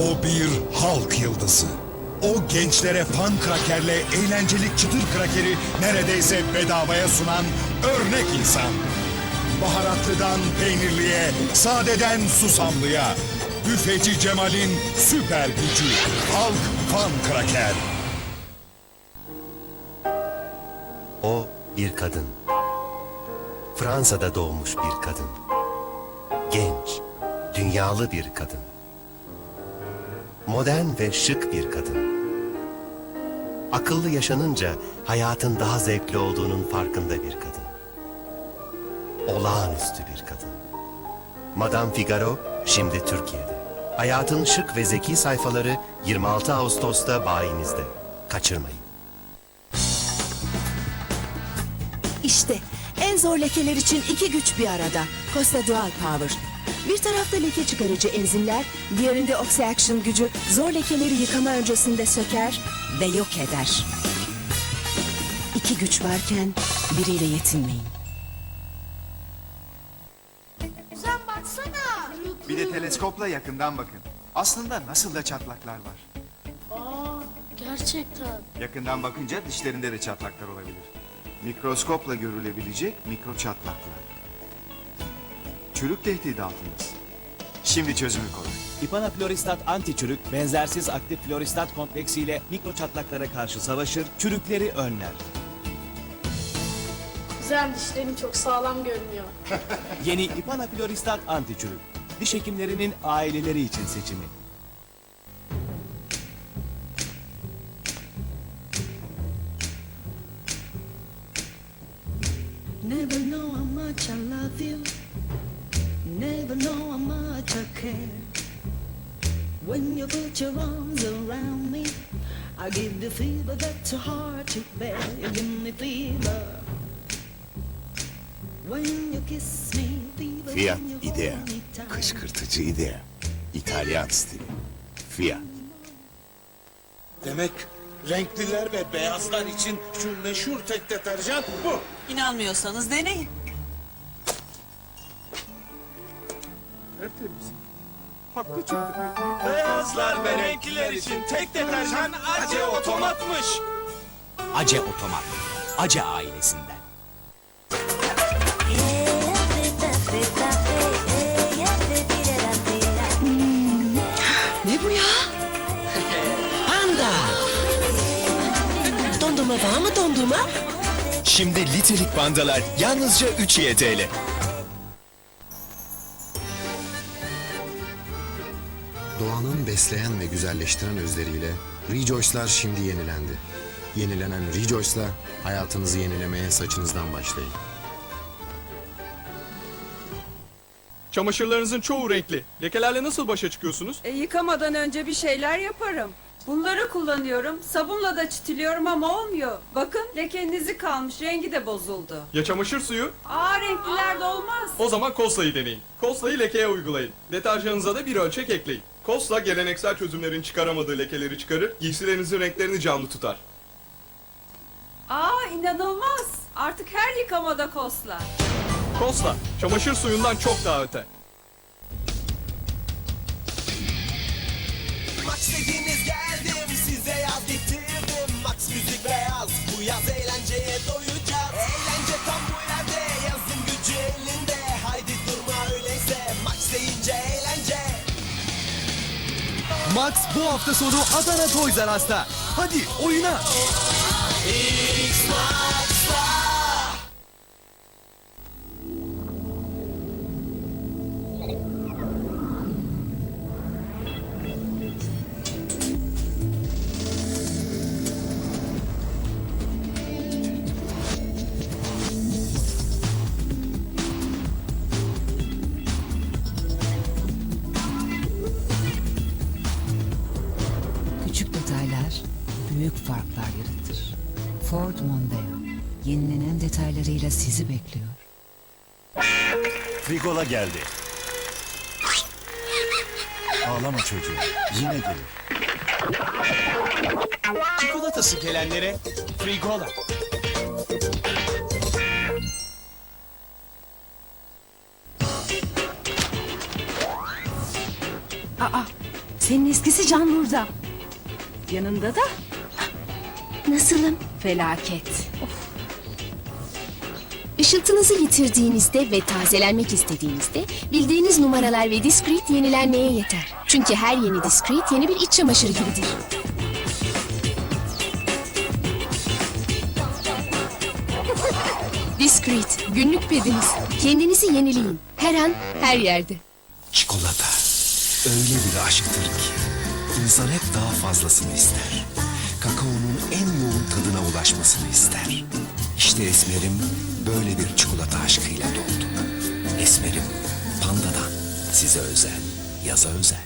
O bir halk yıldızı. O gençlere fan krakerle eğlenceli çıtır krakeri neredeyse bedavaya sunan örnek insan. Baharatlıdan peynirliye, sadeden susamlıya. Büfeci Cemal'in süper gücü. Halk fan kraker. O bir kadın. Fransa'da doğmuş bir kadın. Genç, dünyalı bir kadın. Modern ve şık bir kadın. Akıllı yaşanınca hayatın daha zevkli olduğunun farkında bir kadın. Olağanüstü bir kadın. Madame Figaro şimdi Türkiye'de. Hayatın şık ve zeki sayfaları 26 Ağustos'ta bayinizde. Kaçırmayın. İşte en zor lekeler için iki güç bir arada. Costa Dual Power. Bir tarafta leke çıkarıcı enzimler, diğerinde Oxy-Action gücü zor lekeleri yıkama öncesinde söker ve yok eder. İki güç varken biriyle yetinmeyin. Sen baksana. Bir de teleskopla yakından bakın. Aslında nasıl da çatlaklar var. Aa, gerçekten. Yakından bakınca dişlerinde de çatlaklar olabilir. Mikroskopla görülebilecek mikro çatlaklar. Çürük tehdidi altındasın. Şimdi çözümü kolay. İpanafloristat anti-çürük, benzersiz aktif floristat kompleksiyle mikro çatlaklara karşı savaşır, çürükleri önler. Güzel dişlerin çok sağlam görünüyor. Yeni İpanafloristat anti-çürük, diş hekimlerinin aileleri için seçimi. Much I care. When you put your arms around me, I give the fever that's hard to bear. You give me fever. When you kiss me, fever. Fiat when you Idea. hold me tight. Kışkırtıcı Idea. İtalyan stili. Fiat. Demek renkliler ve beyazlar için şu meşhur tek deterjan bu. İnanmıyorsanız deneyin. Beyazlar ve renkliler için tek deterjan Ace Otomat'mış. Ace Otomat, Ace ailesinden. Ne bu ya? Panda. Dondurma var mı dondurma? Şimdi litrelik pandalar yalnızca 3 YTL. Besleyen ve güzelleştiren özleriyle Rejoice'lar şimdi yenilendi. Yenilenen Rejoice'la hayatınızı yenilemeye saçınızdan başlayın. Çamaşırlarınızın çoğu renkli. Lekelerle nasıl başa çıkıyorsunuz? E, yıkamadan önce bir şeyler yaparım. Bunları kullanıyorum. Sabunla da çitiliyorum ama olmuyor. Bakın lekenizi kalmış. Rengi de bozuldu. Ya çamaşır suyu? Aa renkliler de olmaz. O zaman Kosla'yı deneyin. Kosla'yı lekeye uygulayın. Deterjanınıza da bir ölçek ekleyin. Kosla geleneksel çözümlerin çıkaramadığı lekeleri çıkarır, giysilerinizin renklerini canlı tutar. Aa inanılmaz. Artık her yıkamada kosla. Kosla, çamaşır suyundan çok daha öte. Max dediğiniz geldim size yaz getirdim. Max müzik beyaz bu yaz eğlenceye Max bu hafta sonu Adana Toys R Us'ta. Hadi oyuna. Küçük Frigola geldi. Ağlama çocuğum. Yine gelir. Çikolatası gelenlere Frigola. Senin eskisi can burada. Yanında da Nasılım? felaket. Işıltınızı yitirdiğinizde ve tazelenmek istediğinizde bildiğiniz numaralar ve diskret yenilenmeye yeter. Çünkü her yeni diskret yeni bir iç çamaşırı gibidir. Discreet, günlük pediniz. Kendinizi yenileyin. Her an, her yerde. Çikolata öyle bir aşktır ki insan hep daha fazlasını ister. Kakaonun en yoğun tadına ulaşmasını ister. İşte Esmer'im böyle bir çikolata aşkıyla doldu. Esmer'im Panda'dan size özel, yaza özel.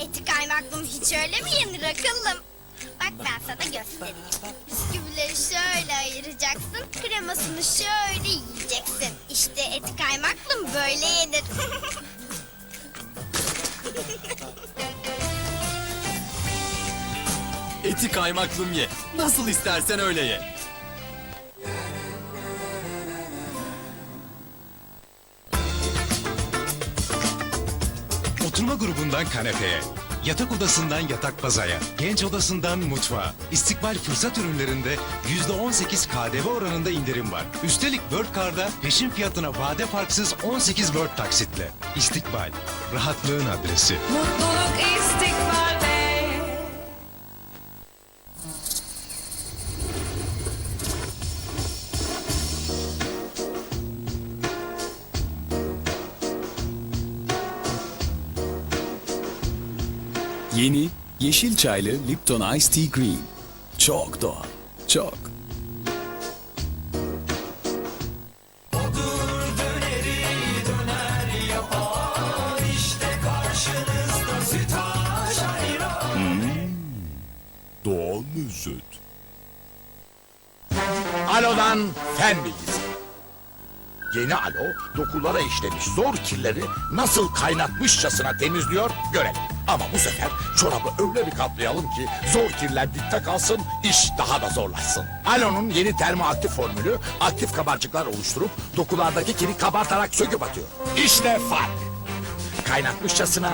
Eti kaymaklım hiç öyle mi yenir akıllım? Bak ben sana göstereyim. Kremasını şöyle yiyeceksin. İşte eti kaymaklım böyle yenir. Eti kaymaklım ye. Nasıl istersen öyle ye. Oturma grubundan kanepeye, yatak odasından yatak bazaya, genç odasından mutfağa, istikbal fırsat ürünlerinde %18 KDV oranında indirim var. Üstelik World Card'da peşin fiyatına vade farksız 18 World taksitle. İstikbal, rahatlığın adresi. Mutluluk istikbalde. Yeşil çaylı Lipton Ice Tea Green. Çok doğal, çok. Doğal lezzet. Alo'dan fen bilgisi. Yeni Alo dokulara işlemiş zor kirleri nasıl kaynatmışçasına temizliyor görelim. Ama bu sefer çorabı öyle bir katlayalım ki zor kirler dipte kalsın, iş daha da zorlaşsın. Alo'nun yeni termoaktif formülü aktif kabarcıklar oluşturup dokulardaki kiri kabartarak söküp atıyor. İşte fark. Kaynatmışçasına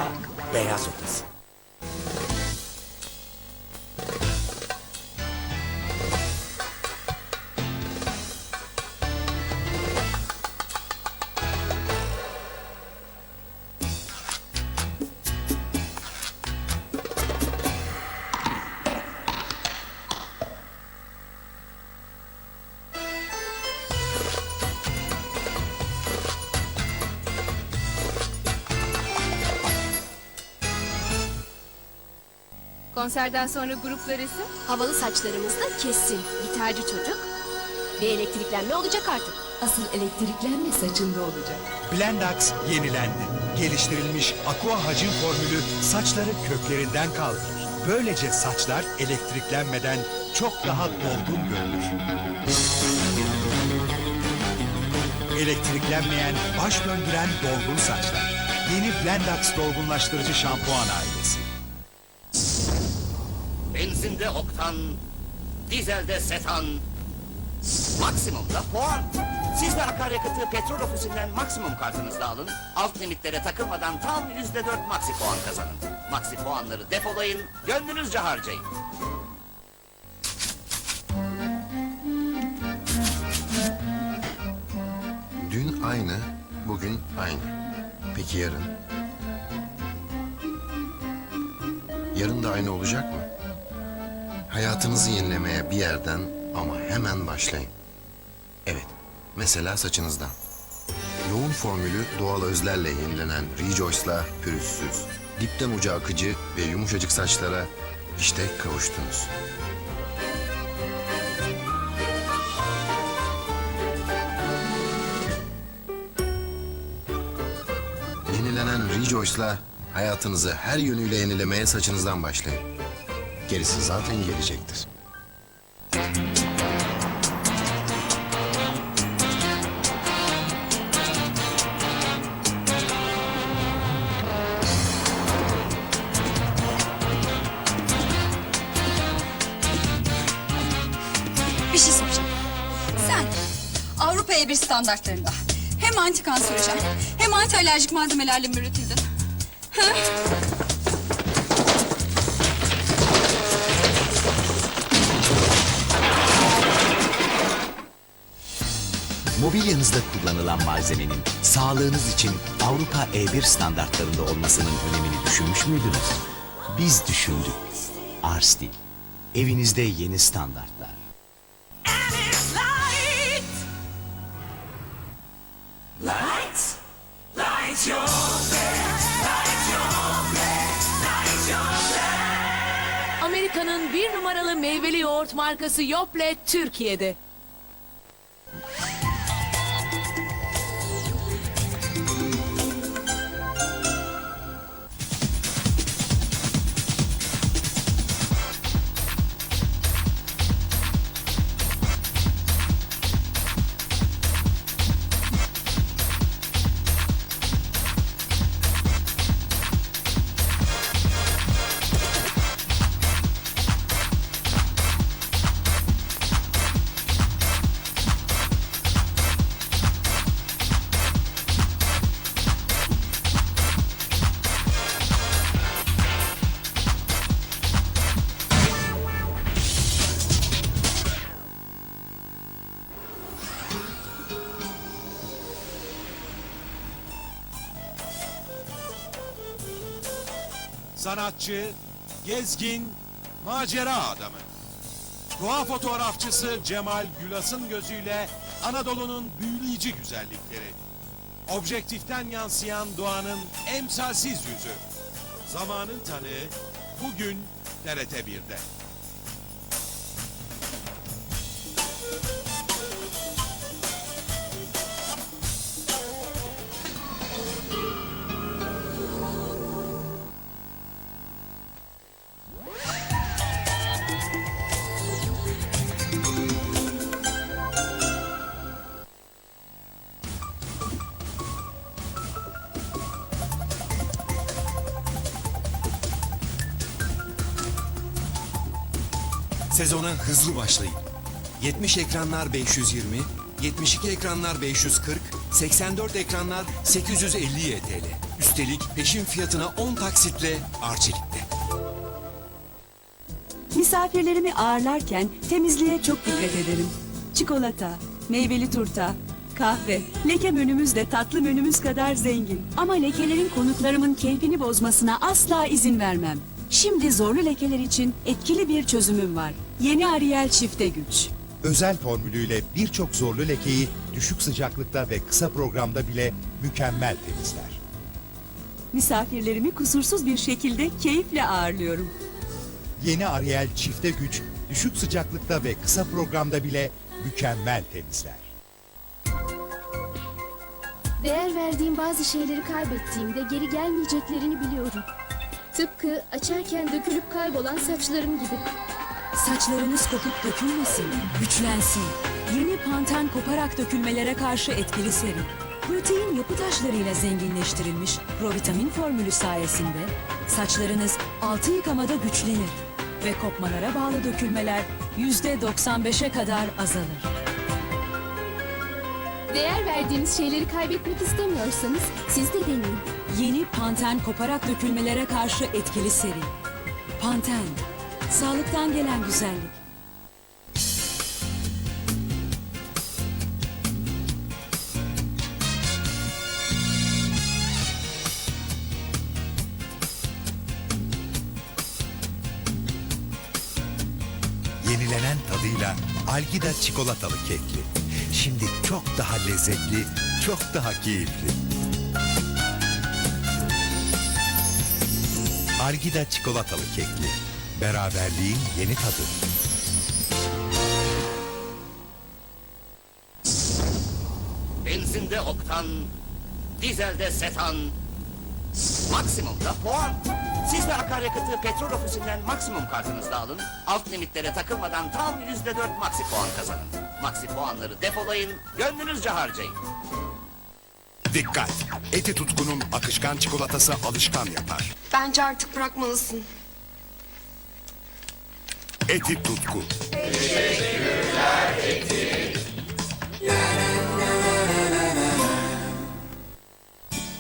beyaz odası. Konserden sonra gruplar ise Havalı saçlarımızla kesin. Gitarcı çocuk. Ve elektriklenme olacak artık. asıl elektriklenme saçında olacak. Blendax yenilendi. Geliştirilmiş Aqua hacim formülü saçları köklerinden kaldırır. Böylece saçlar elektriklenmeden çok daha dolgun görünür. Elektriklenmeyen, baş döndüren dolgun saçlar. Yeni Blendax dolgunlaştırıcı şampuan ailesi. Benzinde oktan, dizelde setan, maksimumda puan. Siz de akaryakıtı petrol ofisinden maksimum kartınızda alın. Alt limitlere takılmadan tam yüzde dört maksi puan kazanın. Maksi puanları depolayın, gönlünüzce harcayın. Dün aynı, bugün aynı. Peki yarın? Yarın da aynı olacak mı? Hayatınızı yenilemeye bir yerden ama hemen başlayın. Evet, mesela saçınızdan. Yoğun formülü doğal özlerle yenilenen Rejoice'la pürüzsüz, dipten uca akıcı ve yumuşacık saçlara işte kavuştunuz. Yenilenen Rejoice'la hayatınızı her yönüyle yenilemeye saçınızdan başlayın. Gerisi zaten gelecektir. Bir şey soracağım. Sen Avrupa E1 standartlarında hem antikanserojen hem antialerjik malzemelerle mürütüldün. Hı? Mobilyanızda kullanılan malzemenin sağlığınız için Avrupa E1 standartlarında olmasının önemini düşünmüş müydünüz? Biz düşündük. Arstil. Evinizde yeni standartlar. Amerika'nın bir numaralı meyveli yoğurt markası Yople Türkiye'de. Sanatçı, gezgin, macera adamı. Doğa fotoğrafçısı Cemal Gülas'ın gözüyle Anadolu'nun büyüleyici güzellikleri. Objektiften yansıyan doğanın emsalsiz yüzü. Zamanın tanığı bugün TRT 1'de. Sezona hızlı başlayın. 70 ekranlar 520, 72 ekranlar 540, 84 ekranlar 850 YTL. Üstelik peşin fiyatına 10 taksitle Arçelik'te. Misafirlerimi ağırlarken temizliğe çok dikkat ederim. Çikolata, meyveli turta, kahve, leke menümüz de tatlı menümüz kadar zengin. Ama lekelerin konuklarımın keyfini bozmasına asla izin vermem. Şimdi zorlu lekeler için etkili bir çözümüm var. Yeni Ariel çifte güç. Özel formülüyle birçok zorlu lekeyi düşük sıcaklıkta ve kısa programda bile mükemmel temizler. Misafirlerimi kusursuz bir şekilde keyifle ağırlıyorum. Yeni Ariel çifte güç düşük sıcaklıkta ve kısa programda bile mükemmel temizler. Değer verdiğim bazı şeyleri kaybettiğimde geri gelmeyeceklerini biliyorum. Tıpkı açarken dökülüp kaybolan saçlarım gibi. Saçlarınız kopup dökülmesin, güçlensin. Yeni panten koparak dökülmelere karşı etkili seri. Protein yapı taşlarıyla zenginleştirilmiş provitamin formülü sayesinde saçlarınız altı yıkamada güçlenir ve kopmalara bağlı dökülmeler yüzde 95'e kadar azalır. Değer verdiğiniz şeyleri kaybetmek istemiyorsanız siz de deneyin. Yeni Panten koparak dökülmelere karşı etkili seri. Panten, sağlıktan gelen güzellik. Yenilenen tadıyla Algida çikolatalı kekli. Şimdi çok daha lezzetli, çok daha keyifli. Algida çikolatalı kekli. Beraberliğin yeni tadı. Benzinde oktan, dizelde setan, maksimumda puan. Siz de akaryakıtı petrol ofisinden maksimum kartınızda alın. Alt limitlere takılmadan tam yüzde dört maksi puan kazanın. Maksi puanları depolayın, gönlünüzce harcayın. Dikkat! Eti tutkunun akışkan çikolatası alışkan yapar. Bence artık bırakmalısın. Eti tutku.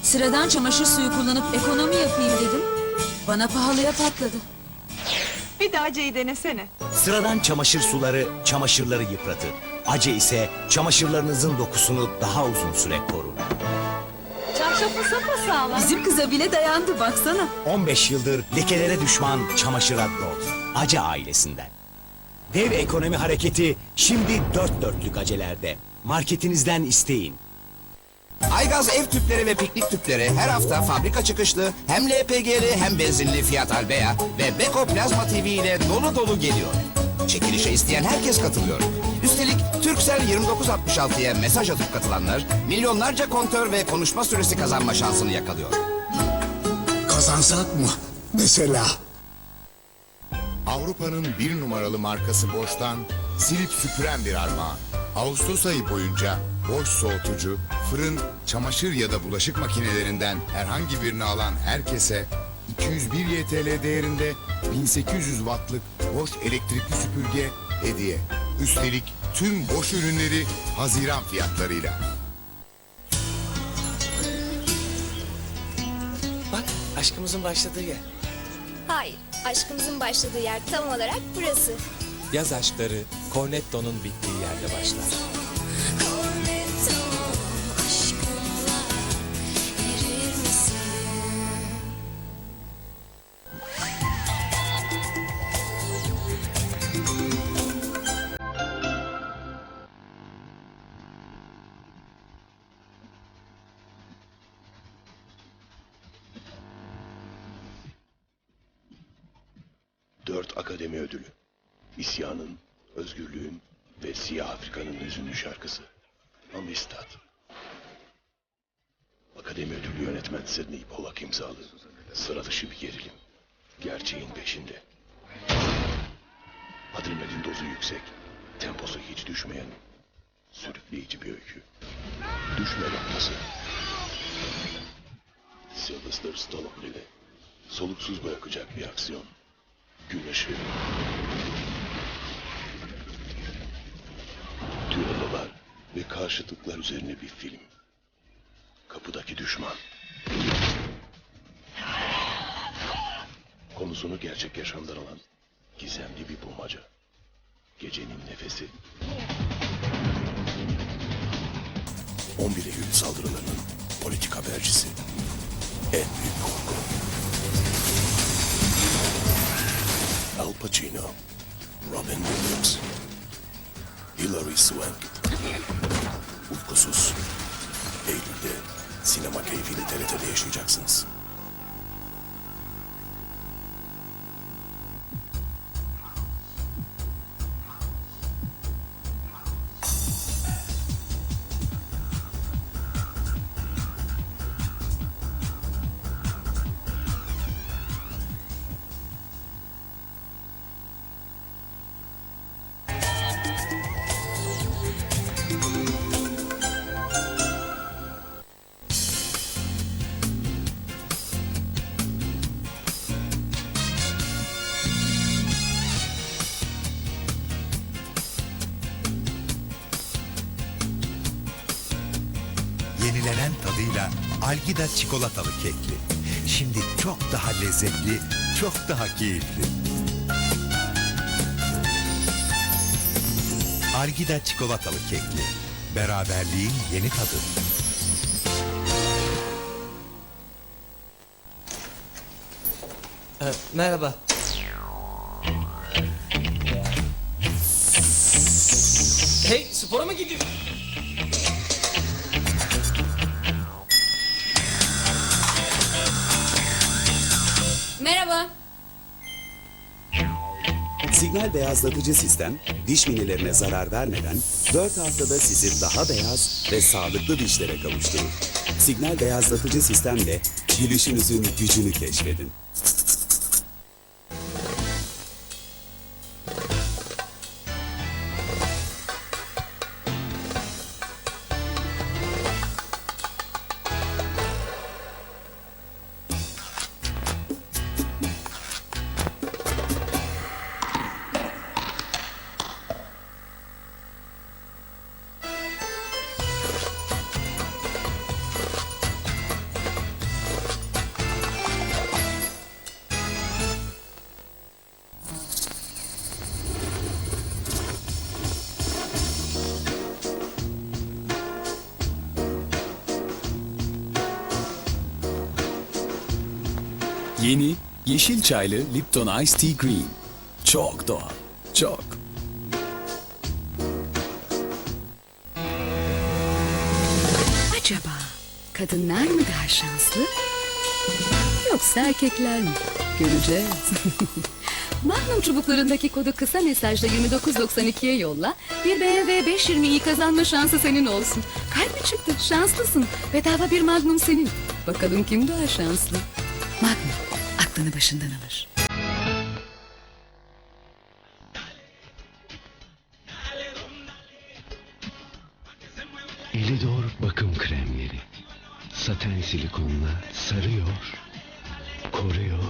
Sıradan çamaşır suyu kullanıp ekonomi yapayım dedim. Bana pahalıya patladı. Bir de aceyi denesene. Sıradan çamaşır suları çamaşırları yıpratır. Ace ise çamaşırlarınızın dokusunu daha uzun süre korur. Çarşafın sapasağlam. Bizim kıza bile dayandı baksana. 15 yıldır lekelere düşman çamaşıra dost. Ace ailesinden. Dev ekonomi hareketi şimdi dört dörtlük acelerde. Marketinizden isteyin. Aygaz ev tüpleri ve piknik tüpleri her hafta fabrika çıkışlı hem LPG'li hem benzinli Fiat Albea ve Beko Plazma TV ile dolu dolu geliyor. Çekilişe isteyen herkes katılıyor. Turkcell 2966'ya mesaj atıp katılanlar milyonlarca kontör ve konuşma süresi kazanma şansını yakalıyor. Kazansak mı? Mesela. Avrupa'nın bir numaralı markası Bosch'tan silip süpüren bir armağan. Ağustos ayı boyunca Bosch soğutucu, fırın, çamaşır ya da bulaşık makinelerinden herhangi birini alan herkese 201 YTL değerinde 1800 wattlık Bosch elektrikli süpürge hediye. Üstelik tüm Bosch ürünleri Haziran fiyatlarıyla. Bak aşkımızın başladığı yer. Hayır, aşkımızın başladığı yer tam olarak burası. Yaz aşkları Cornetto'nun bittiği yerde başlar. Dört akademi ödülü. İsyanın, özgürlüğün ve siyah Afrika'nın hüzünlü şarkısı. Amistad. Akademi ödülü yönetmen Sidney Pollack imzalı. Sıra dışı bir gerilim. Gerçeğin peşinde. Adrenalin dozu yüksek. Temposu hiç düşmeyen. Sürükleyici bir öykü. Düşme noktası. Sylvester Stallone ile soluksuz bırakacak bir aksiyon. Gün ışığı. Düellolar ve karşıtlıklar üzerine bir film. Kapıdaki düşman. Konusunu gerçek yaşamdan alan gizemli bir bulmaca. Gecenin nefesi. 11 Eylül saldırılarının politik habercisi. En büyük korku. Al Pacino, Robin Williams, Hilary Swank. Uykusuz. Eylül'de sinema keyfini TRT'de yaşayacaksınız. Yenilenen tadıyla Algida çikolatalı kekli. Şimdi çok daha lezzetli, çok daha keyifli. Algida çikolatalı kekli. Beraberliğin yeni tadı. merhaba. Hey spora mı gidiyor? Signal beyazlatıcı sistem diş minilerine zarar vermeden 4 haftada sizi daha beyaz ve sağlıklı dişlere kavuşturur. Signal beyazlatıcı sistemle gülüşünüzün gücünü keşfedin. Yeni yeşil çaylı Lipton Ice Tea Green. Çok doğal, çok. Acaba kadınlar mı daha şanslı? Yoksa erkekler mi? Göreceğiz. Magnum çubuklarındaki kodu kısa mesajla 2992'ye yolla. Bir BMW 520'yi kazanma şansı senin olsun. Kalp mi çıktı? Şanslısın. Bedava bir Magnum senin. Bakalım kim daha şanslı? Magnum aklını başından alır. Eli doğru bakım kremleri. Saten silikonla sarıyor, koruyor.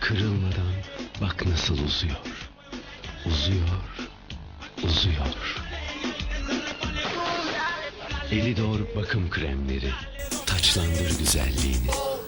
Kırılmadan bak nasıl uzuyor. Uzuyor, uzuyor. Eli doğru bakım kremleri. Taçlandır güzelliğini.